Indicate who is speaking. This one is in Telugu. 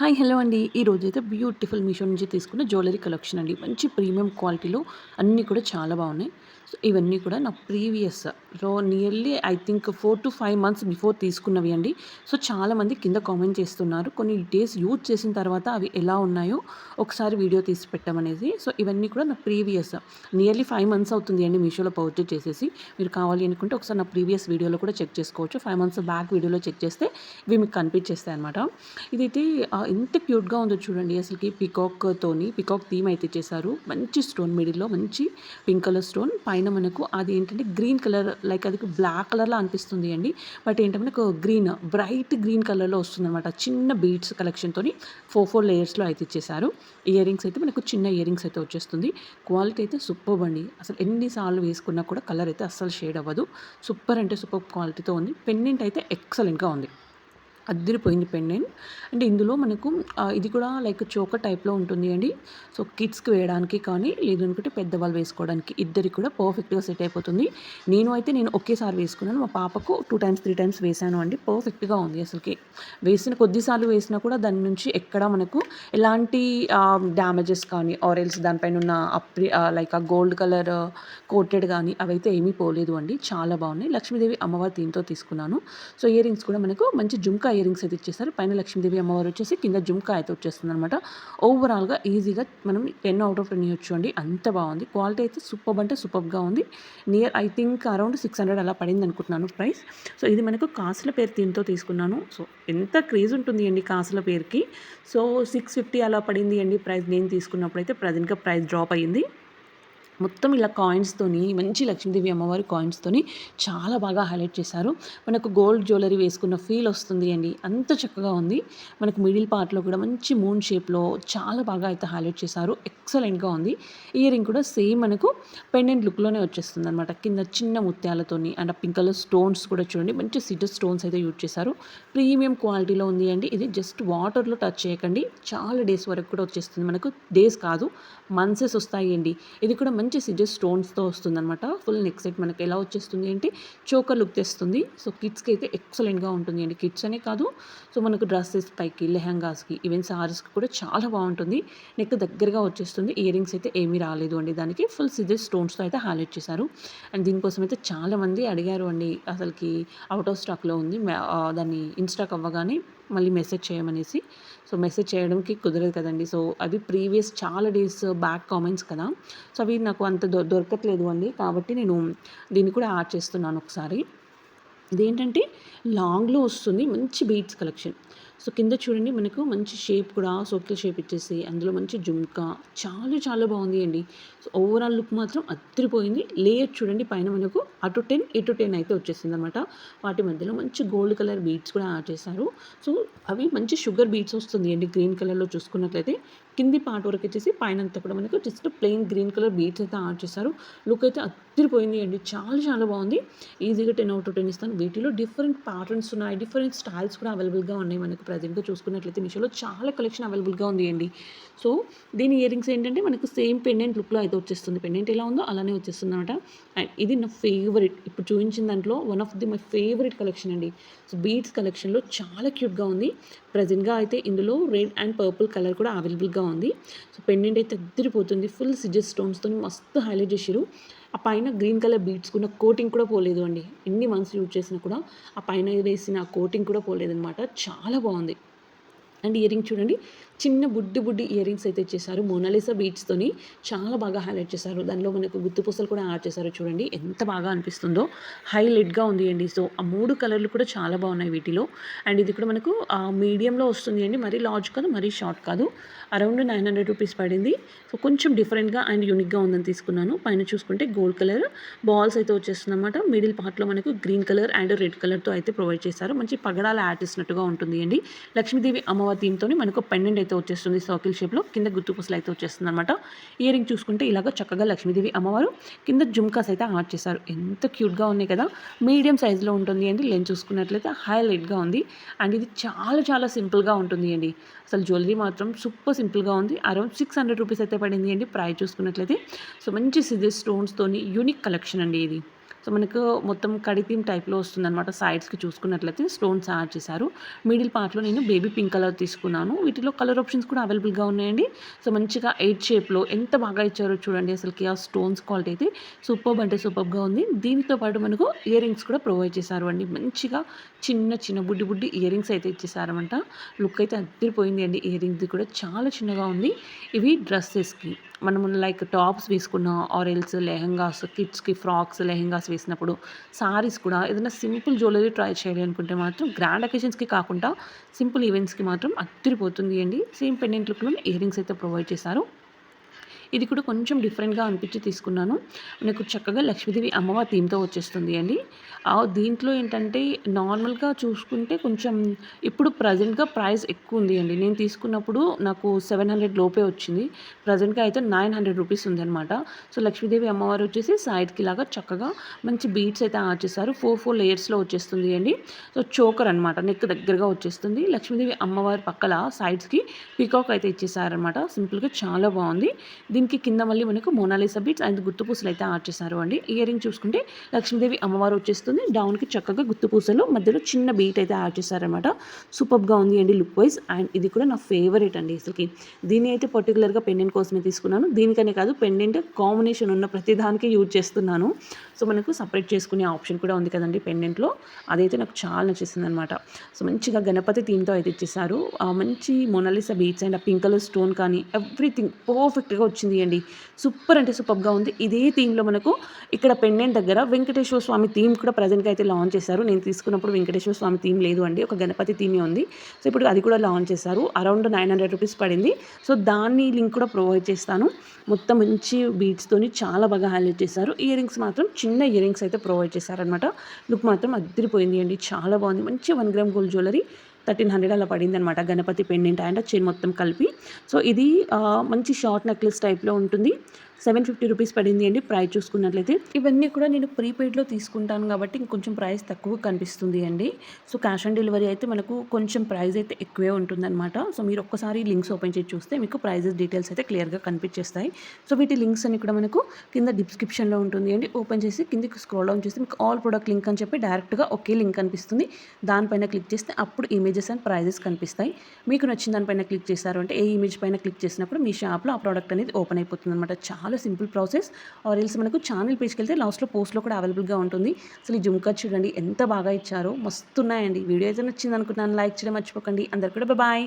Speaker 1: హాయ్ హలో అండి. ఈరోజు అయితే బ్యూటిఫుల్ మీషో నుంచి తీసుకున్న జ్యువెలరీ కలెక్షన్ అండి. మంచి ప్రీమియం క్వాలిటీలో అన్నీ కూడా చాలా బాగున్నాయి. సో ఇవన్నీ కూడా నా previous. So nearly I think four to five months before తీసుకున్నవి అండి. సో చాలామంది కింద కామెంట్ చేస్తున్నారు. కొన్ని డేస్ యూజ్ చేసిన తర్వాత అవి ఎలా ఉన్నాయో ఒకసారి వీడియో తీసి పెట్టమనేసి సో ఇవన్నీ కూడా నా ప్రీవియస్. నియర్లీ ఫైవ్ మంత్స్ అవుతుంది అండి మీషోలో పర్చేజ్ చేసేసి. మీరు కావాలి అనుకుంటే ఒకసారి నా ప్రీవియస్ వీడియోలో కూడా చెక్ చేసుకోవచ్చు. ఫైవ్ మంత్స్ బ్యాక్ వీడియోలో చెక్ చేస్తే ఇవి మీకు కనిపించేస్తాయి అనమాట ఇదైతే ఎంత క్యూట్గా ఉందో చూడండి. అసలుకి పికాక్తోని పికాక్ థీమ్ అయితే చేశారు మంచి స్టోన్ మిడిల్లో మంచి పింక్ కలర్ స్టోన్ పైన మనకు అది ఏంటంటే గ్రీన్ కలర్ లైక్ అది బ్లాక్ కలర్లో అనిపిస్తుంది అండి. బట్ ఏంటంటే మనకు గ్రీన్ బ్రైట్ గ్రీన్ కలర్లో వస్తుంది అనమాట చిన్న బీడ్స్ కలెక్షన్తో ఫోర్ ఫోర్ లేయర్స్లో అయితే ఇచ్చేసారు. ఇయర్ రింగ్స్ అయితే మనకు చిన్న ఇయర్ రింగ్స్ అయితే వచ్చేస్తుంది. క్వాలిటీ అయితే సూపర్ అండి. అసలు ఎన్నిసార్లు వేసుకున్నా కూడా కలర్ అయితే అస్సలు షేడ్ అవ్వదు. సూపర్ అంటే సూపర్ క్వాలిటీతో ఉంది. పెన్నెంట్ అయితే ఎక్సలెంట్గా ఉంది. అద్దరిపోయింది పెండెంట్ అంటే ఇందులో మనకు ఇది కూడా లైక్ చోక టైప్లో ఉంటుంది అండి. సో కిడ్స్కి వేయడానికి కానీ లేదు అనుకుంటే పెద్దవాళ్ళు వేసుకోవడానికి ఇద్దరికి కూడా పర్ఫెక్ట్గా సెట్ అయిపోతుంది. నేను అయితే నేను ఒకేసారి వేసుకున్నాను. మా పాపకు టూ టైమ్స్ త్రీ టైమ్స్ వేసాను అండి. పర్ఫెక్ట్గా ఉంది అసలుకి. వేసిన కొద్దిసార్లు వేసినా కూడా దాని నుంచి ఎక్కడ మనకు ఎలాంటి డ్యామేజెస్ కానీ ఆరెల్స్ దానిపైన ఉన్న అప్రి లైక్ ఆ గోల్డ్ కలర్ కోటెడ్ కానీ అవైతే ఏమీ పోలేదు అండి. చాలా బాగున్నాయి. లక్ష్మీదేవి అమ్మవారి దీంతో తీసుకున్నాను. సో ఇయర్ రింగ్స్ కూడా మనకు మంచి జుంకా ఇయర్ రింగ్స్ అయితే ఇచ్చేసారు పైన లక్ష్మీదేవి అమ్మవారు వచ్చేసి కింద జుమ్కా అయితే వచ్చేస్తుంది అనమాట ఓవరాల్గా ఈజీగా మనం టెన్ అవుట్ ఆఫ్ టెన్ ఇవ్వచ్చు అండి. అంత బాగుంది. క్వాలిటీ అయితే సూపర్ అంటే సూపర్గా ఉంది. Near I think around six hundred అలా పడింది అనుకుంటున్నాను ప్రైస్ సో ఇది మనకు కాసుల పేరు దీంతో తీసుకున్నాను. సో ఎంత క్రేజ్ ఉంటుంది అండి కాసుల పేరుకి? సో సిక్స్ ఫిఫ్టీ అలా పడింది అండి ప్రైస్ నేను తీసుకున్నప్పుడు అయితే ప్రజెంట్గా ప్రైస్ డ్రాప్ అయ్యింది. మొత్తం ఇలా కాయిన్స్తోని మంచి లక్ష్మీదేవి అమ్మవారి కాయిన్స్తోని చాలా బాగా హైలైట్ చేశారు. మనకు గోల్డ్ జ్యువెలరీ వేసుకున్న ఫీల్ వస్తుంది అండి. అంత చక్కగా ఉంది. మనకు మిడిల్ పార్ట్లో కూడా మంచి మూన్ షేప్లో చాలా బాగా అయితే హైలైట్ చేశారు. ఎక్సలెంట్గా ఉంది. ఇయర్ రింగ్ కూడా సేమ్ మనకు పెండెంట్ లుక్లోనే వచ్చేస్తుంది అనమాట కింద చిన్న ముత్యాలతోని అండ్ పింక్ కలర్ స్టోన్స్ కూడా చూడండి. మంచి సిటర్ స్టోన్స్ అయితే యూజ్ చేశారు. ప్రీమియం క్వాలిటీలో ఉంది అండి. ఇది జస్ట్ వాటర్లో టచ్ చేయకండి. చాలా డేస్ వరకు కూడా వచ్చేస్తుంది. మనకు డేస్ కాదు మంత్సెస్ వస్తాయి అండి ఇది కూడా మంచి సిజర్ స్టోన్స్తో వస్తుంది అనమాట ఫుల్ నెక్ సెట్ మనకి ఎలా వచ్చేస్తుంది అంటే చోకర్ లుక్ తెస్తుంది. సో కిడ్స్కి అయితే ఎక్సలెంట్గా ఉంటుంది అండి. కిడ్స్ అనే కాదు. సో మనకు డ్రెస్సెస్ పైకి లెహంగాస్కి ఈవెన్ సారీస్కి కూడా చాలా బాగుంటుంది. నెక్ దగ్గరగా వచ్చేస్తుంది. ఇయర్ రింగ్స్ అయితే ఏమీ రాలేదు అండి దానికి. ఫుల్ సిజెస్ స్టోన్స్తో అయితే హైలైట్ చేశారు. అండ్ దీనికోసం అయితే చాలామంది అడిగారు అండి. అసలుకి అవుట్ ఆఫ్ స్టాక్లో ఉంది. దాన్ని ఇన్స్టాక్ అవ్వగానే మళ్ళీ మెసేజ్ చేయమనేసి. సో మెసేజ్ చేయడానికి కుదరదు కదండి. సో అవి ప్రీవియస్ చాలా డేస్ బ్యాక్ కామెంట్స్ కదా. సో అవి నాకు అంత దొ దొరకట్లేదు అండి. కాబట్టి నేను దీన్ని కూడా యాడ్ చేస్తున్నాను ఒకసారి. ఇదేంటంటే లాంగ్లో వస్తుంది. మంచి బీట్స్ కలెక్షన్. సో కింద చూడండి మనకు మంచి షేప్ కూడా సోకిల్ షేప్ ఇచ్చేసి అందులో మంచి జుమ్కా. చాలా చాలా బాగుంది అండి. సో ఓవరాల్ లుక్ మాత్రం అద్దరిపోయింది. లేయర్ చూడండి పైన మనకు అటు టెన్ ఇటు టెన్ అయితే వచ్చేసింది అనమాట వాటి మధ్యలో మంచి గోల్డ్ కలర్ బీట్స్ కూడా యాడ్ చేశారు. సో అవి మంచి షుగర్ బీట్స్ వస్తుంది అండి గ్రీన్ కలర్లో చూసుకున్నట్లయితే. కింది పార్ట్ వరకు వచ్చేసి పైన అంతా కూడా మనకు just plain green colour beads అయితే యాడ్ చేశారు. లుక్ అయితే అద్దరిపోయింది అండి. చాలా చాలా బాగుంది. ఈజీగా టెన్ అవుట్ టెన్ ఇస్తాను. వీటిలో డిఫరెంట్ ప్యాటర్న్స్ ఉన్నాయి. డిఫరెంట్ స్టైల్స్ కూడా అవైలబుల్గా ఉన్నాయి మనకు ప్రజెంట్గా చూసుకున్నట్లయితే మీషోలో చాలా కలెక్షన్ అవైలబుల్గా ఉంది అండి సో దీని ఇయర్ రింగ్స్ ఏంటంటే మనకు సేమ్ పెండెంట్ లుక్లో అయితే వచ్చేస్తుంది. పెండెంట్ ఎలా ఉందో అలానే వచ్చేస్తుంది అనమాట అండ్ ఇది నా ఫేవరెట్ ఇప్పుడు చూపించిన దాంట్లో one of the my favourite collection అండి. సో బీడ్స్ కలెక్షన్లో చాలా క్యూట్గా ఉంది. ప్రజెంట్గా అయితే ఇందులో రెడ్ అండ్ పర్పుల్ కలర్ కూడా అవైలబుల్గా ఉంది. సో పెండెంట్ అయితే అద్దరిపోతుంది. ఫుల్ సిజెస్ స్టోన్స్తో మస్తు హైలైట్ చేసారు ఆ పైన గ్రీన్ కలర్ బీట్స్ ఉన్న కోటింగ్ కూడా పోలేదు అండి. ఎన్ని మంత్స్ యూజ్ చేసినా కూడా ఆ పైన వేసిన కోటింగ్ కూడా పోలేదనమాట చాలా బాగుంది. అండ్ ఇయర్ రింగ్ చూడండి చిన్న బుడ్డి బుడ్డి ఇయర్ రింగ్స్ అయితే ఇచ్చేసారు మోనాలిసా బీట్స్తోని చాలా బాగా హైలైట్ చేశారు. దానిలో మనకు గుత్తు పూసలు కూడా యాడ్ చేశారు. చూడండి ఎంత బాగా అనిపిస్తుందో. హైలైట్గా ఉంది అండి. సో ఆ మూడు కలర్లు కూడా చాలా బాగున్నాయి వీటిలో. అండ్ ఇది కూడా మనకు మీడియంలో వస్తుంది అండి. మరీ లార్జ్ కాదు మరీ షార్ట్ కాదు. అరౌండ్ నైన్ హండ్రెడ్ రూపీస్ పడింది. సో కొంచెం డిఫరెంట్గా అండ్ యూనిక్గా ఉందని తీసుకున్నాను. పైన చూసుకుంటే గోల్డ్ కలర్ బాల్స్ అయితే వచ్చేస్తుంది అనమాట మిడిల్ పార్ట్లో మనకు గ్రీన్ కలర్ అండ్ రెడ్ కలర్తో అయితే ప్రొవైడ్ చేశారు. మంచి పగడాలు యాడ్ చేసినట్టుగా ఉంటుంది అండి లక్ష్మీదేవి అమ్మవారి థీమ్తో మనకు పెండెంట్ అయితే వచ్చేస్తుంది సర్కిల్ షేప్లో. కింద గుత్తు పూసలు అయితే వచ్చేస్తుంది అనమాట ఇయర్ రింగ్ చూసుకుంటే ఇలాగ చక్కగా లక్ష్మీదేవి అమ్మవారు కింద జుమ్కాస్ అయితే యాడ్ చేశారు. ఎంత క్యూట్గా ఉన్నాయి కదా! మీడియం సైజులో ఉంటుంది అండి. లెన్స్ చూసుకున్నట్లయితే హైలైట్గా ఉంది. అండ్ ఇది చాలా చాలా సింపుల్గా ఉంటుంది అండి. అసలు జ్యువెలరీ మాత్రం సూపర్ సింపుల్గా ఉంది. అరౌండ్ సిక్స్ హండ్రెడ్ రూపీస్ అయితే పడింది అండి ప్రైస్ చూసుకున్నట్లయితే. సో మంచి సిజర్ స్టోన్స్తోని యూనిక్ కలెక్షన్ అండి ఇది. సో మనకు మొత్తం కడి థీమ్ టైప్లో వస్తుందన్నమాట సైడ్స్కి చూసుకున్నట్లయితే స్టోన్స్ యాడ్ చేశారు. మిడిల్ పార్ట్లో నేను బేబీ పింక్ కలర్ తీసుకున్నాను. వీటిలో కలర్ ఆప్షన్స్ కూడా అవైలబుల్గా ఉన్నాయండి. సో మంచిగా ఎయిట్ షేప్లో ఎంత బాగా ఇచ్చారో చూడండి అసలుకి ఆ స్టోన్స్ క్వాలిటీ అయితే సూపర్బ్ అంటే సూపర్గా ఉంది. దీనితో పాటు మనకు ఇయర్ రింగ్స్ కూడా ప్రొవైడ్ చేశారు అండి. మంచిగా చిన్న చిన్న బుడ్డి బుడ్డి ఇయర్ రింగ్స్ అయితే ఇచ్చేసారనమాట లుక్ అయితే అద్దరిపోయింది అండి ఇయర్ రింగ్ది కూడా. చాలా చిన్నగా ఉంది. ఇవి డ్రెస్సెస్కి. మనము లైక్ టాప్స్ వేసుకున్న ఆరెల్స్ లెహంగాస్ కిడ్స్కి ఫ్రాక్స్ లెహంగాస్ వేసినప్పుడు సారీస్ కూడా ఏదైనా సింపుల్ జ్యువెలరీ ట్రై చేయాలి అనుకుంటే మాత్రం గ్రాండ్ అకేషన్స్కి కాకుండా సింపుల్ ఈవెంట్స్కి మాత్రం అద్దరిపోతుంది అండి. సేమ్ పెండెంట్ లుక్లో ఇయర్ రింగ్స్ అయితే ప్రొవైడ్ చేశారు ఇది కూడా కొంచెం డిఫరెంట్గా అనిపించి తీసుకున్నాను. నాకు చక్కగా లక్ష్మీదేవి అమ్మవారి థీమ్తో వచ్చేస్తుంది అండి. దీంట్లో ఏంటంటే నార్మల్గా చూసుకుంటే కొంచెం ఇప్పుడు ప్రజెంట్గా ప్రైస్ ఎక్కువ ఉంది అండి. నేను తీసుకున్నప్పుడు నాకు సెవెన్ హండ్రెడ్ లోపే వచ్చింది. ప్రజెంట్గా అయితే నైన్ హండ్రెడ్ రూపీస్ ఉంది అనమాట సో లక్ష్మీదేవి అమ్మవారు వచ్చేసి సైడ్కి లాగా చక్కగా మంచి బీట్స్ అయితే యాడ్ చేశారు. ఫోర్ ఫోర్ లేయర్స్లో వచ్చేస్తుంది అండి. సో చోకర్ అనమాట నెక్ దగ్గరగా వచ్చేస్తుంది. లక్ష్మీదేవి అమ్మవారి పక్కల సైడ్స్కి పీకాక్ అయితే ఇచ్చేసారనమాట సింపుల్గా చాలా బాగుంది. దీనికి కింద మళ్ళీ మనకు మోనాలిసా బీట్స్ అండ్ గుర్తుపూసలు అయితే ఆర్ట్ చేశారు అండి. ఇయర్ రింగ్ చూసుకుంటే లక్ష్మీదేవి అమ్మవారు వచ్చేస్తుంది. డౌన్కి చక్కగా గుర్తుపూసలు మధ్యలో చిన్న బీట్ అయితే యాడ్ చేశారనమాట సూపర్గా ఉంది అండి లుక్ వైజ్ అండ్ ఇది కూడా నా ఫేవరెట్ అండి అసలుకి. దీన్ని అయితే పర్టికులర్గా పెండెంట్ కోసమే తీసుకున్నాను. దీనికనే కాదు పెండెంట్ కాంబినేషన్ ఉన్న ప్రతిదానికి యూజ్ చేస్తున్నాను. సో మనకు సపరేట్ చేసుకునే ఆప్షన్ కూడా ఉంది కదండి పెండెంట్లో అదైతే నాకు చాలా నచ్చేసింది అనమాట సో మంచిగా గణపతి థీమ్తో అయితే ఇచ్చేసారు మంచి మొనాలిసా బీట్స్ అండ్ ఆ పింక్ కలర్ స్టోన్ కానీ ఎవ్రీథింగ్ పర్ఫెక్ట్గా వచ్చింది. అండి సూపర్ అంటే సూపర్గా ఉంది. ఇదే థీమ్లో మనకు ఇక్కడ పెండెంట్ దగ్గర వెంకటేశ్వర స్వామి థీమ్ కూడా ప్రజెంట్గా అయితే లాంచ్ చేశారు. నేను తీసుకున్నప్పుడు వెంకటేశ్వర స్వామి థీమ్ లేదు అండి. ఒక గణపతి థీమే ఉంది. సో ఇప్పుడు అది కూడా లాంచ్ చేశారు. అరౌండ్ నైన్ హండ్రెడ్ రూపీస్ పడింది. సో దాన్ని లింక్ కూడా ప్రొవైడ్ చేస్తాను. మొత్తం మంచి బీట్స్తోని చాలా బాగా హైలైట్ చేశారు. ఇయర్ రింగ్స్ మాత్రం చిన్న ఇయర్ రింగ్స్ అయితే ప్రొవైడ్ చేశారనమాట లుక్ మాత్రం అద్దరిపోయింది అండి. చాలా బాగుంది. మంచి one gram gold jewellery. Thirteen hundred అలా పడింది అనమాట గణపతి పెండెంట్ అండ్ చైన్ మొత్తం కలిపి. సో ఇది మంచి షార్ట్ నెక్లెస్ టైప్లో ఉంటుంది. సెవెన్ ఫిఫ్టీ రూపీస్ పడింది అండి ప్రైస్ చూసుకున్నట్లయితే. ఇవన్నీ కూడా నేను ప్రీపెయిడ్లో తీసుకుంటాను కాబట్టి ఇంకొంచెం ప్రైస్ తక్కువ కనిపిస్తుంది అండి. సో క్యాష్ ఆన్ డెలివరీ అయితే మనకు కొంచెం ప్రైస్ అయితే ఎక్కువే ఉంటుందన్నమాట. సో మీరు ఒక్కసారి లింక్స్ ఓపెన్ చేసి చూస్తే మీకు ప్రైజెస్ డీటెయిల్స్ అయితే క్లియర్గా కనిపించేస్తాయి. సో వీటి లింక్స్ అన్ని కూడా మనకు కింద డిస్క్రిప్షన్లో ఉంటుంది అండి. ఓపెన్ చేసి కిందకి స్క్రోల్ డౌన్ చేస్తే మీకు ఆల్ ప్రొడక్ట్ లింక్ అని చెప్పి డైరెక్ట్గా ఒకే లింక్ కనిపిస్తుంది. దానిపైన క్లిక్ చేస్తే అప్పుడు ఇమేజెస్ అండ్ ప్రైజెస్ కనిపిస్తాయి. మీకు నచ్చిన దానిపైన క్లిక్ చేశారు అంటే ఏ ఇమేజ్ పైన క్లిక్ చేసినప్పుడు మీ షాప్లో ఆ ప్రోడక్ట్ అనేది ఓపెన్ అయిపోతుంది అనమాట చాలా చాలా సింపుల్ ప్రాసెస్. ఆర్ ఎల్స్ మనకు ఛానల్ పేజ్కి వెళ్తే లాస్ట్లో పోస్ట్లో కూడా అవైలబుల్గా ఉంటుంది. అసలు ఈ జుమ్కా చూడండి ఎంత బాగా ఇచ్చారో. మస్తున్నాయండి. వీడియో అయితే నచ్చింది అనుకుంటున్నాను లైక్ చేయడం మర్చిపోకండి. అందరు కూడా బాయ్.